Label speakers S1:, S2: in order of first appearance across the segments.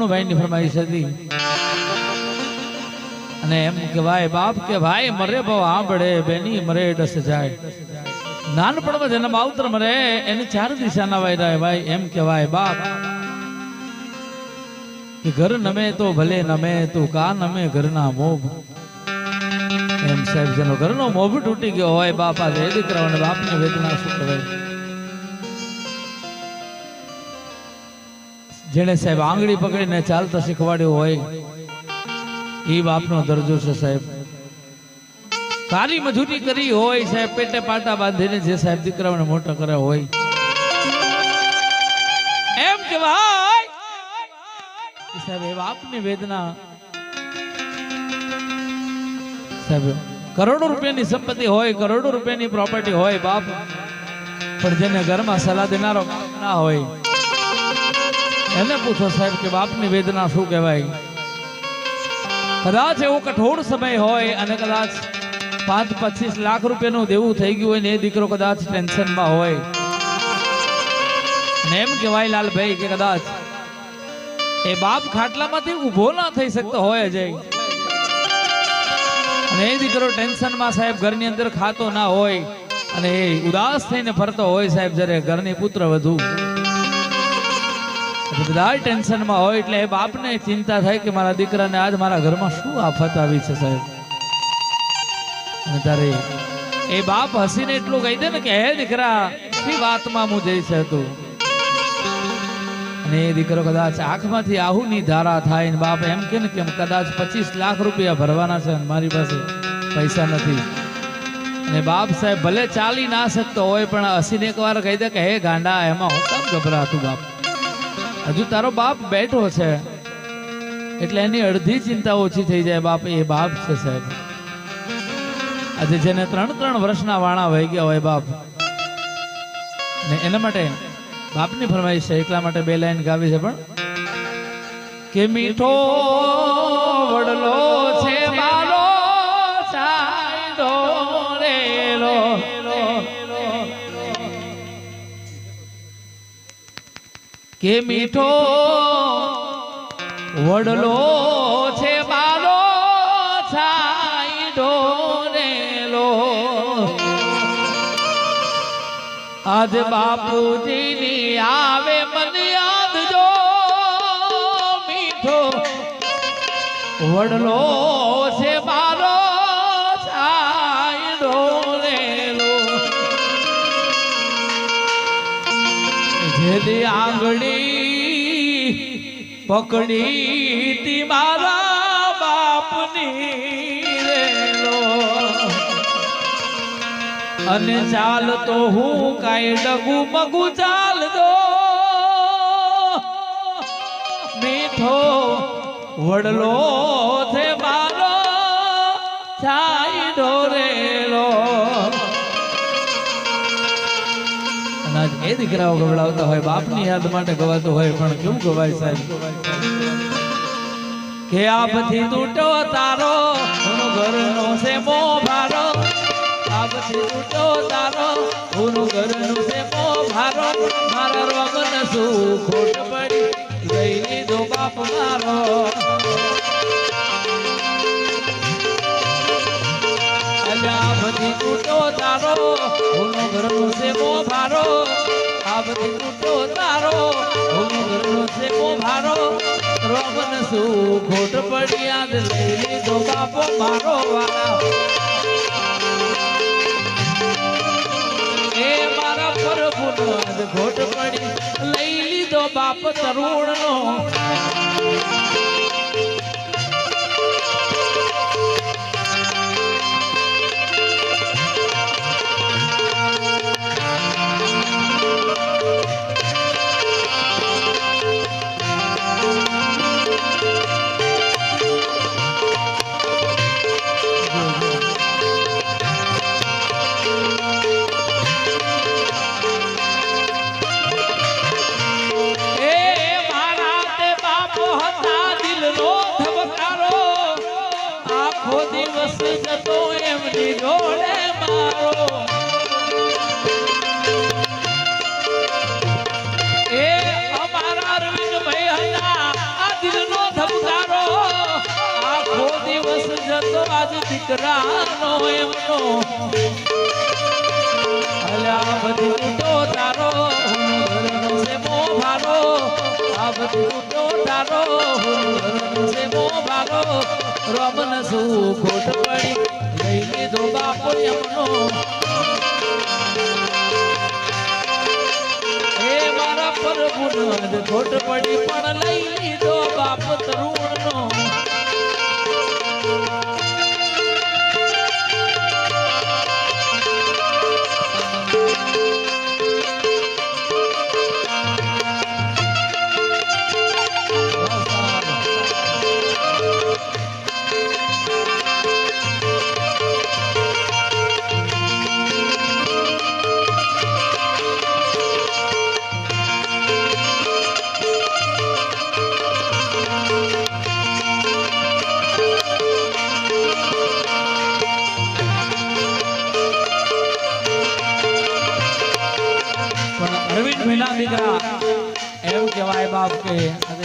S1: કરુણભાઈ ની ફરમાઈશ હતી અને એમ કે ભાઈ બાપ કે ભાઈ, મરે બહુ આંબળે, બેની મરે ડસ જાય. નાનપણમાં જેના માવતર મરે, એને ચાર દિશાના વાયરા ભાઈ. એમ કહેવાય, બાપ, કે ઘર નમે તો ભલે નમે, તું કા નમે ઘરના મોભ? એમ સાહેબ, જેનો ઘરનો મોભ તૂટી ગયો હોય, બાપા એ દીકરાઓને બાપની વેદના શું કહેવાય? જેણે સાહેબ આંગળી પકડીને ચાલતા શીખવાડ્યું હોય, એ બાપનો દરજ્જો છે સાહેબ. સારી મજૂરી કરી હોય, સાહેબ, પેટે પાટા બાંધીને જે સાહેબ દીકરાઓને મોટા કર્યા હોય. એમ કહેવાય સાહેબ, એ બાપની વેદના. સાહેબ, કરોડો રૂપિયાની સંપત્તિ હોય, કરોડો રૂપિયાની પ્રોપર્ટી હોય, બાપ. પણ જેને ઘરમાં સલાહ દેનારો ના હોય એને પૂછો સાહેબ કે બાપની વેદના શું કહેવાય? કદાચ એવો કઠોર સમય હોય અને કદાચ પાંચ પચીસ લાખ રૂપિયાનું દેવું થઈ ગયું હોય ને એ દીકરો કદાચ ટેન્શનમાં હોય. ને એમ કહેવાય લાલભાઈ કે કદાચ એ બાપ ખાટલામાંથી ઊભો ના થઈ શકતો હોય અજય. અને એ દીકરો ટેન્શનમાં સાહેબ ઘરની અંદર ખાતો ના હોય અને એ ઉદાસ થઈને ફરતો હોય સાહેબ જ્યારે ઘરની પુત્ર વધુ. બધા ટેન્શનમાં હોય એટલે એ બાપને ચિંતા થાય કે મારા દીકરાને આજ મારા ઘરમાં શું આફત આવી છે સાહેબ? તારે એ બાપ હસીને એટલું કહી દે ને કે, હે દીકરા, શી વાતમાં હું જઈ છે તું? અને એ દીકરો કદાચ આંખમાંથી આહુની ધારા થાય ને બાપ એમ કે ને કેમ કદાચ પચીસ લાખ રૂપિયા ભરવાના છે મારી પાસે પૈસા નથી. અને બાપ સાહેબ ભલે ચાલી ના શકતો હોય, પણ હસીને એક વાર કહી દે કે, હે ગાંડા, એમાં હું કામ ગભરાતું બાપ. હજુ તારો બાપ બેઠો છે. એટલે એની અડધી ચિંતા ઓછી થઈ જાય. બાપ, એ બાપ છે સાહેબ. આજે જેને ત્રણ ત્રણ વર્ષના વાણા વહી ગયા હોય બાપ. ને એના માટે બાપની ફરમાઈશ છે, એટલા માટે બે લાઈન ગાવી છે પણ, કે મીઠો વડલો કે મીઠો વડલો છે, બાલો છાંયડો રેલો આજ બાપુજીની આવે મને યાદ જો મીઠો વડલો છે જેદી આંગળી પકડી તી મારા બાપની અને ચાલતો હું કાંઈ ડગુ મગુ ચાલ દો. મીઠો વડલો એ દીકરાઓ ગવડાવતા હોય, બાપની યાદ માટે ગવાતો હોય, પણ કેવું ગવાય સાહેબ? કે આપથી તૂટો તારો, ઘરનો છે મો ભારો આપથી તૂટો તારો હું ઘરનો છે મો ભારો મારા રોગન ખોટ પડી લઈ લીધો બાપ મારો. બધી તૂટો તારો હું ઘરનો મો ભારો આ બધી તૂટો તારો હું ઘરનો મો ભારો, રોગન શું ખોટ પડી યાદ લઈ લીધો બાપો મારો વાલા. એ મારા પ્રભુનો ખોટ દીકરાનો એમનો. અલ્યા બધું તો તારો હુનરનો છે મો ભારો આ બધું તો તારો હુનરનો ભારો રમન શું ખોટ પડી લઈ લીધો બાપો એમનો. એ મારા પર ખોટ પડી પણ લઈ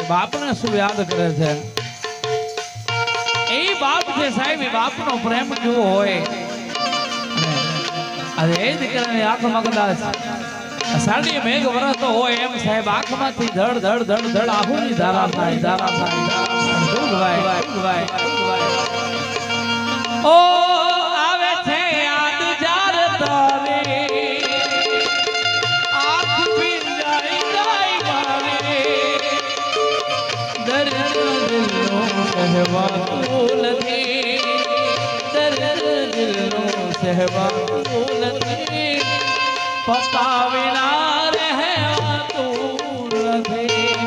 S1: બાપને શું યાદ કરે છે? એ બાપ છે સાહેબ, એ બાપનો પ્રેમ કેવો હોય? અરે એ દીકરાની આંખમાં કદાચ સાડી મેઘ વરસતો હોય એમ સાહેબ, આંખમાંથી ધડ ધડ ધડ ધડ આહુની ધારા થાય ધારા થાય? ઓ સહેવાતું નથી દર્દ દિલનો સહેવાતું નથી પપ્પા વિના રહેવાતું નથી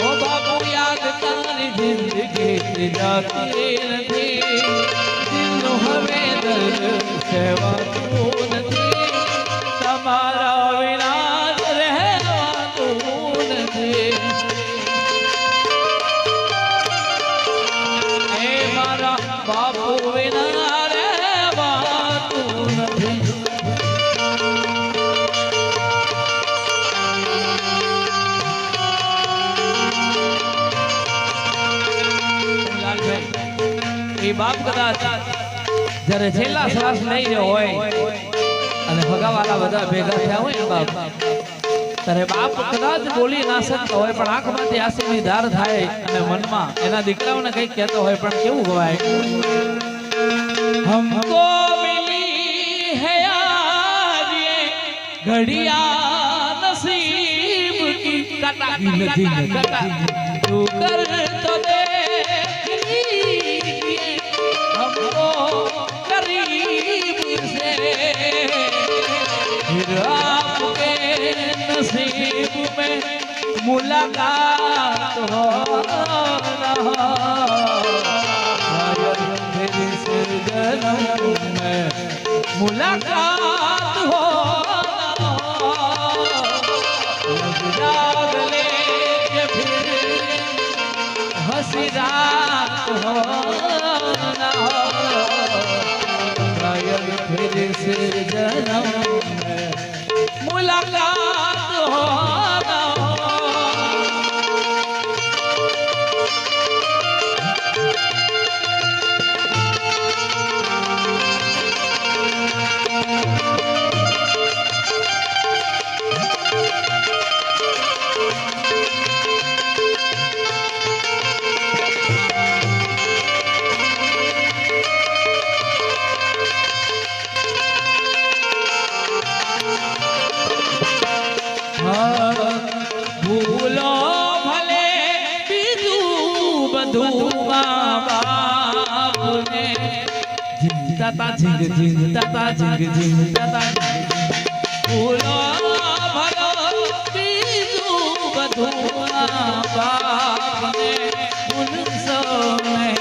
S1: ઓ બાપુ યાદ તારી જિંદગી જાતી હવે દર્દ સહેવાતું એ બાપ કદાચ જ્યારે છેલ્લા શ્વાસ લઈ રહ્યો હોય અને ભગાવાલા બધા ભેગા થયા હોય બાપ પણ આંખમાંથી આંસુની ધાર થાય અને મનમાં એના દીકરાઓને કંઈક કેતો હોય પણ કેવું ગવાય? હમકો મિલી ઘડિયા નસીબ नसीब में मुलाकात हो शायद फिर से जन्म में मुलाकात हो लब जाग लेके फिर हंसी रात हो ना हो शायद फिर से जन्म দাদা ঝিঙ্গ ঝিঙ্গ দাদা ঝিঙ্গ ঝিঙ্গ দাদা ওরা ভক্তি বধুয়া পাপনে উন সময়